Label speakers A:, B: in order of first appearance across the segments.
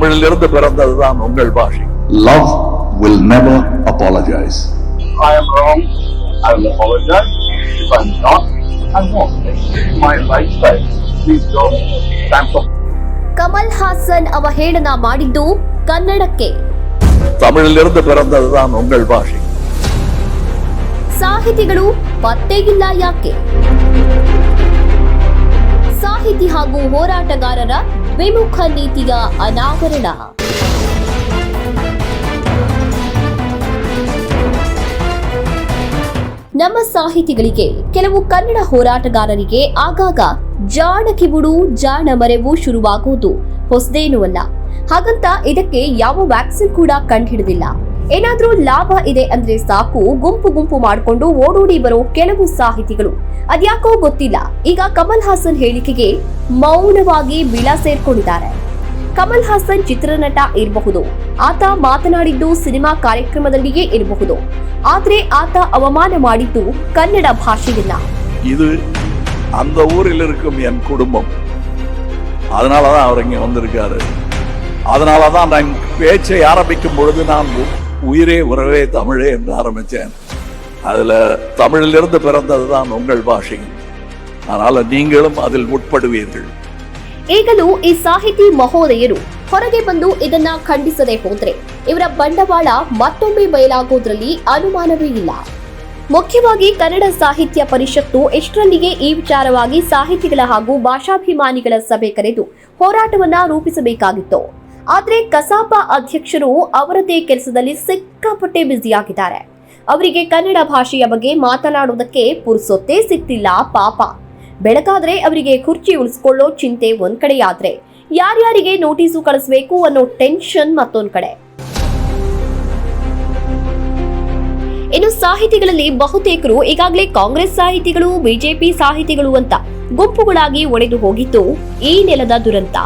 A: தமிழிலிருந்து பிறந்ததுதான் உங்கள் பாஷை
B: Love will never apologize.
C: I am wrong. I will apologize. If I'm not, I won't. My lifestyle. Please don't cancel.
D: Kamal Haasan ಅವಹೇಳನ ಮಾಡಿದ್ದು ಕನ್ನಡಕ್ಕೆ
A: தமிழிலிருந்து பிறந்ததுதான் உங்கள் பாஷை
D: ಸಾಹಿತಿಗಳು ಪತ್ತೆಗಿಲ್ಲ ಯಾಕೆ ಸಾಹಿತಿ ಹಾಗೂ ಹೋರಾಟಗಾರರ ದ್ವಿಮುಖ ನೀತಿಯ ಅನಾವರಣ. ನಮ್ಮ ಸಾಹಿತಿಗಳಿಗೆ ಕೆಲವು ಕನ್ನಡ ಹೋರಾಟಗಾರರಿಗೆ ಆಗಾಗ ಜಾಣ ಕಿವುಡು ಜಾಣ ಮರೆವು ಶುರುವಾಗುವುದು ಹೊಸದೇನೂ ಅಲ್ಲ. ಹಾಗಂತ ಇದಕ್ಕೆ ಯಾವ ವ್ಯಾಕ್ಸಿನ್ ಕೂಡ ಕಂಡುಹಿಡಿದಿಲ್ಲ ಏನಾದ್ರೂ ಲಾಭ ಇದೆ ಅಂದ್ರೆ ಸಾಕು ಗುಂಪು ಗುಂಪು ಮಾಡಿಕೊಂಡು ಓಡೋಡಿ ಬರೋ ಕೆಲವು ಸಾಹಿತಿಗಳು ಅದ್ಯಾಕೋ ಗೊತ್ತಿಲ್ಲ ಈಗ ಕಮಲ್ ಹಾಸನ್ ಹೇಳಿಕೆಗೆ ಮೌನವಾಗಿ ಬಿಳ ಸೇರ್ಕೊಂಡಿದ್ದಾರೆ ಕಮಲ್ ಹಾಸನ್ ಚಿತ್ರನಟ ಇರಬಹುದು ಆತ ಮಾತನಾಡಿದ್ದು ಸಿನಿಮಾ ಕಾರ್ಯಕ್ರಮದಲ್ಲಿಯೇ ಇರಬಹುದು ಆದ್ರೆ ಆತ ಅವಮಾನ ಮಾಡಿದ್ದು ಕನ್ನಡ ಭಾಷೆಯನ್ನ
A: இது அந்த ஊரில் இருக்கும் என் குடும்பம் அதனாலதான் அவர் இங்க வந்திருக்காரு அதனாலதான் நான் பேச்சை ஆரம்பிக்கும் பொழுது நான் உ- உயிரே உறவே தமிழே என்று ஆரம்பிச்சேன் அதுல தமிழிலிருந்து பிறந்ததுதான் உங்கள் பாஷை அதனால நீங்களும் அதில் உட்படுவீர்கள்
D: ಈಗಲೂ ಈ ಸಾಹಿತಿ ಮಹೋದಯರು ಹೊರಗೆ ಬಂದು ಇದನ್ನ ಖಂಡಿಸದೆ ಹೋದ್ರೆ ಇವರ ಬಂಡವಾಳ ಮತ್ತೊಮ್ಮೆ ಬಯಲಾಗೋದ್ರಲ್ಲಿ ಅನುಮಾನವೇ ಇಲ್ಲ ಮುಖ್ಯವಾಗಿ ಕನ್ನಡ ಸಾಹಿತ್ಯ ಪರಿಷತ್ತು ಎಷ್ಟರಲ್ಲಿಗೆ ಈ ವಿಚಾರವಾಗಿ ಸಾಹಿತಿಗಳ ಹಾಗೂ ಭಾಷಾಭಿಮಾನಿಗಳ ಸಭೆ ಕರೆದು ಹೋರಾಟವನ್ನ ರೂಪಿಸಬೇಕಾಗಿತ್ತು ಆದ್ರೆ ಕಸಾಪ ಅಧ್ಯಕ್ಷರು ಅವರದೇ ಕೆಲಸದಲ್ಲಿ ಸಿಕ್ಕಾಪಟ್ಟೆ ಬ್ಯುಸಿಯಾಗಿದ್ದಾರೆ. ಅವರಿಗೆ ಕನ್ನಡ ಭಾಷೆಯ ಬಗ್ಗೆ ಮಾತನಾಡುವುದಕ್ಕೆ ಪುರುಸೊತ್ತೇ ಸಿಗ್ತಿಲ್ಲ ಪಾಪ. ಬೆಳಕಾದ್ರೆ ಅವರಿಗೆ ಕುರ್ಚಿ ಉಳಿಸ್ಕೊಳ್ಳೋ ಚಿಂತೆ ಒಂದ್ ಕಡೆಯಾದ್ರೆ ಯಾರ್ಯಾರಿಗೆ ನೋಟಿಸು ಕಳಿಸ್ಬೇಕು ಅನ್ನೋ ಟೆನ್ಷನ್ ಮತ್ತೊಂದ್ ಕಡೆ. ಇನ್ನು ಸಾಹಿತಿಗಳಲ್ಲಿ ಬಹುತೇಕರು ಈಗಾಗಲೇ ಕಾಂಗ್ರೆಸ್ ಸಾಹಿತಿಗಳು, ಬಿಜೆಪಿ ಸಾಹಿತಿಗಳು ಅಂತ ಗುಂಪುಗಳಾಗಿ ಒಡೆದು ಹೋಗಿದ್ದು ಈ ನೆಲದ ದುರಂತ.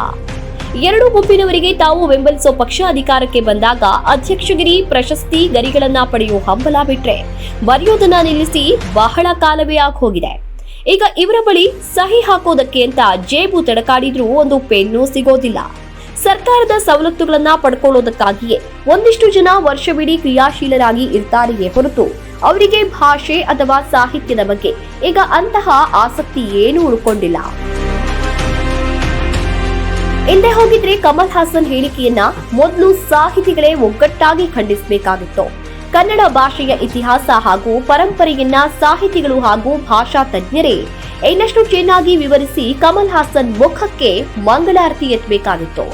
D: ಎರಡು ಗುಂಪಿನವರಿಗೆ ತಾವು ಬೆಂಬಲಿಸೋ ಪಕ್ಷ ಅಧಿಕಾರಕ್ಕೆ ಬಂದಾಗ ಅಧ್ಯಕ್ಷಗಿರಿ, ಪ್ರಶಸ್ತಿ, ಗರಿಗಳನ್ನ ಪಡೆಯೋ ಹಂಬಲ ಬಿಟ್ರೆ ಬರೆಯೋದನ್ನ ನಿಲ್ಲಿಸಿ ಬಹಳ ಕಾಲವೇ ಆಗಿ ಹೋಗಿದೆ ಈಗ ಇವರ ಬಳಿ ಸಹಿ ಹಾಕೋದಕ್ಕೆ ಅಂತ ಜೇಬು ತಡಕಾಡಿದ್ರೂ ಒಂದು ಪೆನ್ನು ಸಿಗೋದಿಲ್ಲ. ಸರ್ಕಾರದ ಸವಲತ್ತುಗಳನ್ನ ಪಡ್ಕೊಳ್ಳೋದಕ್ಕಾಗಿಯೇ ಒಂದಿಷ್ಟು ಜನ ವರ್ಷವಿಡೀ ಕ್ರಿಯಾಶೀಲರಾಗಿ ಇರ್ತಾರೆಯೇ ಹೊರತು ಅವರಿಗೆ ಭಾಷೆ ಅಥವಾ ಸಾಹಿತ್ಯದ ಬಗ್ಗೆ ಈಗ ಅಂತಹ ಆಸಕ್ತಿ ಏನೂ ಉಳ್ಕೊಂಡಿಲ್ಲ. ಇಲ್ಲದೆ ಹೋಗಿದ್ರೆ ಕಮಲ್ ಹಾಸನ್ ಹೇಳಿಕೆಯನ್ನ ಮೊದಲು ಸಾಹಿತಿಗಳೇ ಒಗ್ಗಟ್ಟಾಗಿ ಖಂಡಿಸಬೇಕಾಗಿತ್ತು. ಕನ್ನಡ ಭಾಷೆಯ ಇತಿಹಾಸ ಹಾಗೂ ಪರಂಪರೆಯನ್ನ ಸಾಹಿತಿಗಳು ಹಾಗೂ ಭಾಷಾ ತಜ್ಞರೇ ಇನ್ನಷ್ಟು ಚೆನ್ನಾಗಿ ವಿವರಿಸಿ ಕಮಲ್ ಹಾಸನ್ ಮುಖಕ್ಕೆ ಮಂಗಳಾರತಿ ಎತ್ತಬೇಕಾಗಿತ್ತು.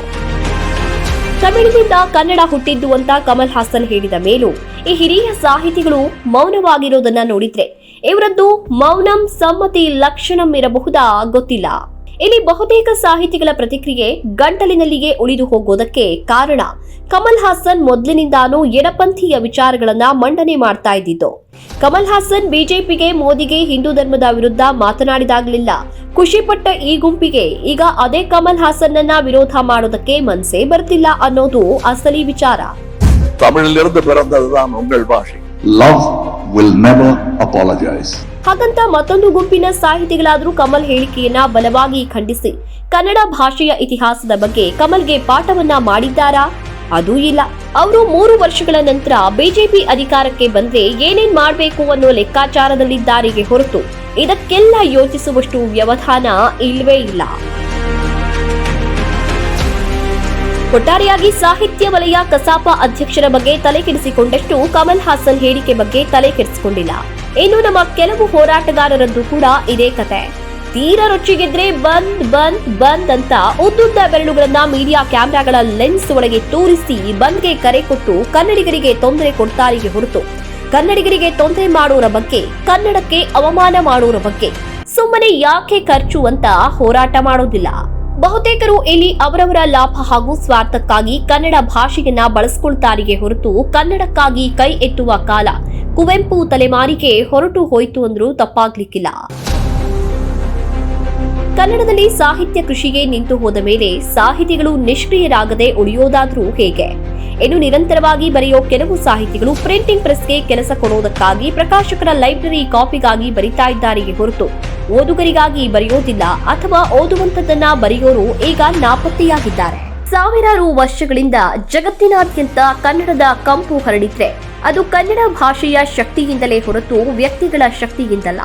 D: ತಮಿಳಿನಿಂದ ಕನ್ನಡ ಹುಟ್ಟಿದ್ದು ಅಂತ ಕಮಲ್ ಹಾಸನ್ ಹೇಳಿದ ಮೇಲೂ ಈ ಹಿರಿಯ ಸಾಹಿತಿಗಳು ಮೌನವಾಗಿರೋದನ್ನ ನೋಡಿದ್ರೆ ಇವರದ್ದು ಮೌನಂ ಸಮ್ಮತಿ ಲಕ್ಷಣಂ ಇರಬಹುದಾ ಗೊತ್ತಿಲ್ಲ. ಇಲ್ಲಿ ಬಹುತೇಕ ಸಾಹಿತಿಗಳ ಪ್ರತಿಕ್ರಿಯೆ ಗಂಟಲಿನಲ್ಲಿಗೆ ಉಳಿದು ಹೋಗೋದಕ್ಕೆ ಕಾರಣ ಕಮಲ್ ಹಾಸನ್ ಮೊದಲಿನಿಂದಾನೂ ಎಡಪಂಥೀಯ ವಿಚಾರಗಳನ್ನ ಮಂಡನೆ ಮಾಡ್ತಾ ಇದ್ದಿದ್ದು ಕಮಲ್ ಹಾಸನ್ ಬಿಜೆಪಿಗೆ ಮೋದಿಗೆ ಹಿಂದೂ ಧರ್ಮದ ವಿರುದ್ಧ ಮಾತನಾಡಿದಾಗಲಿಲ್ಲ ಖುಷಿಪಟ್ಟ ಈ ಗುಂಪಿಗೆ ಈಗ ಅದೇ ಕಮಲ್ ಹಾಸನ್ನನ್ನ ವಿರೋಧ ಮಾಡೋದಕ್ಕೆ ಮನ್ಸೇ ಬರ್ತಿಲ್ಲ ಅನ್ನೋದು ಅಸಲಿ ವಿಚಾರ
A: தமிழிலிருந்து பிறந்ததுதான் உங்கள் பாஷை
B: Love will never apologize.
D: ಹಾಗಂತ ಮತ್ತೊಂದು ಗುಂಪಿನ ಸಾಹಿತಿಗಳಾದರೂ ಕಮಲ್ ಹೇಳಿಕೆಯನ್ನ ಬಲವಾಗಿ ಖಂಡಿಸಿ. ಕನ್ನಡ ಭಾಷೆಯ ಇತಿಹಾಸದ ಬಗ್ಗೆ ಕಮಲ್ಗೆ ಪಾಠವನ್ನ ಮಾಡಿದ್ದಾರಾ? ಅದೂ ಇಲ್ಲ. ಅವರು ಮೂರು ವರ್ಷಗಳ ನಂತರ ಬಿಜೆಪಿ ಅಧಿಕಾರಕ್ಕೆ ಬಂದ್ರೆ ಏನೇನ್ ಮಾಡಬೇಕು ಅನ್ನೋ ಲೆಕ್ಕಾಚಾರದಲ್ಲಿದ್ದಾರಿಗೆ ಹೊರತು ಇದಕ್ಕೆಲ್ಲ ಯೋಚಿಸುವಷ್ಟು ವ್ಯವಧಾನ ಇಲ್ಲವೇ ಇಲ್ಲ. ಒಟ್ಟಾರೆಯಾಗಿ ಸಾಹಿತ್ಯ ವಲಯ ಕಸಾಪ ಅಧ್ಯಕ್ಷರ ಬಗ್ಗೆ ತಲೆ ಕೆಡಿಸಿಕೊಂಡಷ್ಟು ಕಮಲ್ ಹಾಸನ್ ಹೇಳಿಕೆ ಬಗ್ಗೆ ತಲೆ ಕೆಡಿಸಿಕೊಂಡಿಲ್ಲ. ಇನ್ನು ನಮ್ಮ ಕೆಲವು ಹೋರಾಟಗಾರರದ್ದು ಕೂಡ ಇದೇ ಕತೆ. ತೀರಾ ರೊಚ್ಚಿಗೆದ್ರೆ ಬಂದ್ ಬಂದ್ ಬಂದ್ ಅಂತ ಉದ್ದುದ್ದ ಬೆರಳುಗಳನ್ನ ಮೀಡಿಯಾ ಕ್ಯಾಮೆರಾಗಳ ಲೆನ್ಸ್ ಒಳಗೆ ತೋರಿಸಿ ಬಂದ್ಗೆ ಕರೆ ಕೊಟ್ಟು ಕನ್ನಡಿಗರಿಗೆ ತೊಂದರೆ ಕೊಡ್ತಾರಿಗೆ ಹೊರತು. ಕನ್ನಡಿಗರಿಗೆ ತೊಂದರೆ ಮಾಡೋರ ಬಗ್ಗೆ, ಕನ್ನಡಕ್ಕೆ ಅವಮಾನ ಮಾಡೋರ ಬಗ್ಗೆ. ಸುಮ್ಮನೆ ಯಾಕೆ ಖರ್ಚು ಅಂತ ಹೋರಾಟ ಮಾಡೋದಿಲ್ಲ. ಬಹುತೇಕರು ಇಲ್ಲಿ ಅವರವರ ಲಾಭ ಹಾಗೂ ಸ್ವಾರ್ಥಕ್ಕಾಗಿ ಕನ್ನಡ ಭಾಷೆಯನ್ನ ಬಳಸ್ಕೊಳ್ತಾರಿಗೆ ಹೊರತು ಕನ್ನಡಕ್ಕಾಗಿ ಕೈ ಎತ್ತುವ ಕಾಲ. ಕುವೆಂಪು ತಲೆಮಾರಿಗೆ ಹೊರಟು ಹೋಯಿತು ಅಂದ್ರೂ ತಪ್ಪಾಗ್ಲಿಕ್ಕಿಲ್ಲ. ಕನ್ನಡದಲ್ಲಿ ಸಾಹಿತ್ಯ ಕೃಷಿಗೆ ನಿಂತು ಹೋದ ಮೇಲೆ ಸಾಹಿತಿಗಳು ನಿಷ್ಕ್ರಿಯರಾಗದೆ ಉಳಿಯೋದಾದ್ರೂ ಹೇಗೆ? ಇನ್ನು ನಿರಂತರವಾಗಿ ಬರೆಯೋ ಕೆಲವು ಸಾಹಿತಿಗಳು ಪ್ರಿಂಟಿಂಗ್ ಪ್ರೆಸ್ಗೆ ಕೆಲಸ ಕೊಡೋದಕ್ಕಾಗಿ ಪ್ರಕಾಶಕರ ಲೈಬ್ರರಿ ಕಾಪಿಗಾಗಿ ಬರಿತಾ ಇದ್ದಾರೆಯೇ ಹೊರತು ಓದುಗರಿಗಾಗಿ ಬರೆಯೋದಿಲ್ಲ ಅಥವಾ ಓದುವಂಥದ್ದನ್ನ ಬರೆಯೋರು ಈಗ ನಾಪತ್ತೆಯಾಗಿದ್ದಾರೆ. ಸಾವಿರಾರು ವರ್ಷಗಳಿಂದ ಜಗತ್ತಿನಾದ್ಯಂತ ಕನ್ನಡದ ಕಂಪು ಹರಡಿದ್ರೆ ಅದು ಕನ್ನಡ ಭಾಷೆಯ ಶಕ್ತಿಯಿಂದಲೇ ಹೊರತು ವ್ಯಕ್ತಿಗಳ ಶಕ್ತಿಯಿಂದಲ್ಲ.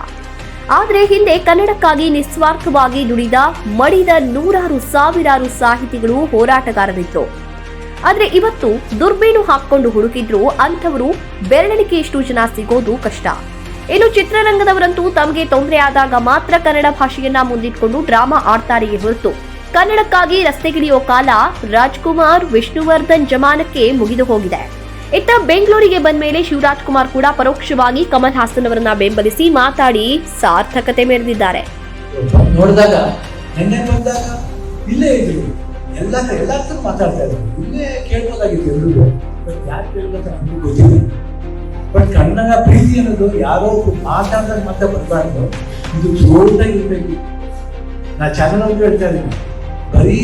D: ಆದರೆ ಹಿಂದೆ ಕನ್ನಡಕ್ಕಾಗಿ ನಿಸ್ವಾರ್ಥವಾಗಿ ದುಡಿದ, ಮಡಿದ ನೂರಾರು ಸಾವಿರಾರು ಸಾಹಿತಿಗಳು ಹೋರಾಟಗಾರರಿದ್ರು ಆದರೆ ಇವತ್ತು ದುರ್ಬೀನು ಹಾಕೊಂಡು ಹುಡುಕಿದ್ರು ಅಂಥವರು ಬೆರಳಿಕೆಯಷ್ಟು ಜನ ಸಿಗೋದು ಕಷ್ಟ. ಇನ್ನು ಚಿತ್ರರಂಗದವರಂತೂ ತಮಗೆ ತೊಂದರೆ ಆದಾಗ ಮಾತ್ರ ಕನ್ನಡ ಭಾಷೆಯನ್ನ ಮುಂದಿಟ್ಕೊಂಡು ಡ್ರಾಮಾ ಆಡ್ತಾರೆಯೇ ಹೊರತು. ಕನ್ನಡಕ್ಕಾಗಿ ರಸ್ತೆಗಿಳಿಯೋ ಕಾಲ ರಾಜ್ಕುಮಾರ್, ವಿಷ್ಣುವರ್ಧನ್ ಜಮಾನಕ್ಕೆ ಮುಗಿದು ಹೋಗಿದೆ. ಇತ್ತ ಬೆಂಗಳೂರಿಗೆ ಬಂದ ಮೇಲೆ ಶಿವರಾಜ್ ಕುಮಾರ್ ಕೂಡ ಪರೋಕ್ಷವಾಗಿ ಕಮಲ್ ಹಾಸನ್ ಅವರನ್ನ ಬೆಂಬಲಿಸಿ ಮಾತಾಡಿ ಸಾರ್ಥಕತೆ ಮೆರೆದಿದ್ದಾರೆ.
E: ನೋಡಿದಾಗ, ನಿನ್ನೆ ಬಂದಾಗ ಇಲ್ಲೇ ಇದ್ರು. ಎಲ್ಲ ಎಲ್ಲ ಮಾತಾಡ್ತಾ ಇದ್ರು. ಇಲ್ಲೇ ಕೇಳ್ಬೋದಾಗಿತ್ತು ಎಲ್ರಿಗೂ. ಬಟ್ ಯಾರು ಕೇಳ್ಬೇಕು ನಮಗೂ ಗೊತ್ತಿಲ್ಲ. ಬಟ್ ಕನ್ನಡ ಪ್ರೀತಿ ಅನ್ನೋದು ಯಾರೋ ಮಾತಾಡಿದಾಗ ಮತ್ತೆ ಬರಬಾರ್ದು. ಇದು ಇರಬೇಕು. ನಾ ಚಾನಲ್ ಅವ್ರು ಹೇಳ್ತಾ ಇದ್ದೀನಿ. ಬರೀ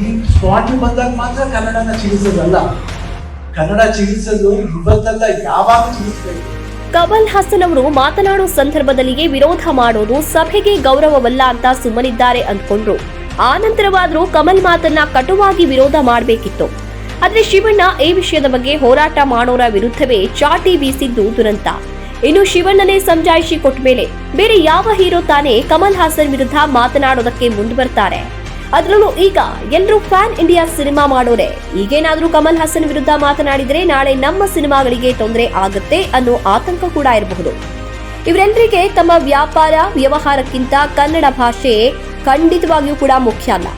E: ಈ ಸ್ಪಾಟ್ ಬಂದಾಗ ಮಾತ್ರ ಕನ್ನಡನ ಚಿಗಿಸೋದಲ್ಲ ಕನ್ನಡ ಚಿಗಿಸೋದು ಇವತ್ತೆಲ್ಲ, ಯಾವಾಗ ಚಿಗಿಸ್ಬೇಕು
D: ಕಮಲ್ ಹಾಸನ್ ಅವರು ಮಾತನಾಡೋ ಸಂದರ್ಭದಲ್ಲಿಯೇ ವಿರೋಧ ಮಾಡೋದು ಸಭೆಗೆ ಗೌರವವಲ್ಲ ಅಂತ ಸುಮ್ಮನಿದ್ದಾರೆ ಅಂದ್ಕೊಂಡ್ರು. ಆ ನಂತರವಾದ್ರೂ ಕಮಲ್ ಮಾತನ್ನ ಕಟುವಾಗಿ ವಿರೋಧ ಮಾಡಬೇಕಿತ್ತು. ಆದ್ರೆ ಶಿವಣ್ಣ ಈ ವಿಷಯದ ಬಗ್ಗೆ ಹೋರಾಟ ಮಾಡೋರ ವಿರುದ್ಧವೇ ಚಾಟಿ ಬೀಸಿದ್ದು ದುರಂತ. ಇನ್ನು ಶಿವಣ್ಣನೇ ಸಮಜಾಯಿಷಿ ಕೊಟ್ಟ ಮೇಲೆ ಬೇರೆ ಯಾವ ಹೀರೋ ತಾನೇ ಕಮಲ್ ಹಾಸನ್ ವಿರುದ್ಧ ಮಾತನಾಡೋದಕ್ಕೆ ಮುಂದೆ ಬರ್ತಾರೆ ಅದರಲ್ಲೂ ಈಗ ಎಲ್ಲರೂ ಫ್ಯಾನ್ ಇಂಡಿಯಾ ಸಿನಿಮಾ ಮಾಡೋರೆ. ಈಗೇನಾದ್ರೂ ಕಮಲ್ ಹಾಸನ್ ವಿರುದ್ಧ ಮಾತನಾಡಿದ್ರೆ ನಾಳೆ ನಮ್ಮ ಸಿನಿಮಾಗಳಿಗೆ ತೊಂದರೆ ಆಗುತ್ತೆ ಅನ್ನೋ ಆತಂಕ ಕೂಡ ಇರಬಹುದು. ಇವರೆಲ್ಲರಿಗೆ ತಮ್ಮ ವ್ಯಾಪಾರ ವ್ಯವಹಾರಕ್ಕಿಂತ ಕನ್ನಡ ಭಾಷೆ ಖಂಡಿತವಾಗಿಯೂ ಕೂಡ ಮುಖ್ಯ ಅಲ್ಲ.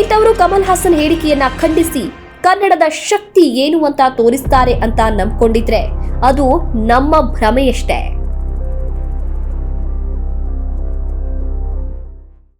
D: ಇಂಥವರು ಕಮಲ್ ಹಾಸನ್ ಹೇಳಿಕೆಯನ್ನ ಖಂಡಿಸಿ ಕನ್ನಡದ ಶಕ್ತಿ ಏನು ಅಂತ ತೋರಿಸ್ತಾರೆ ಅಂತ ನಂಬ್ಕೊಂಡಿದ್ರೆ ಅದು ನಮ್ಮ ಭ್ರಮೆಯಷ್ಟೇ.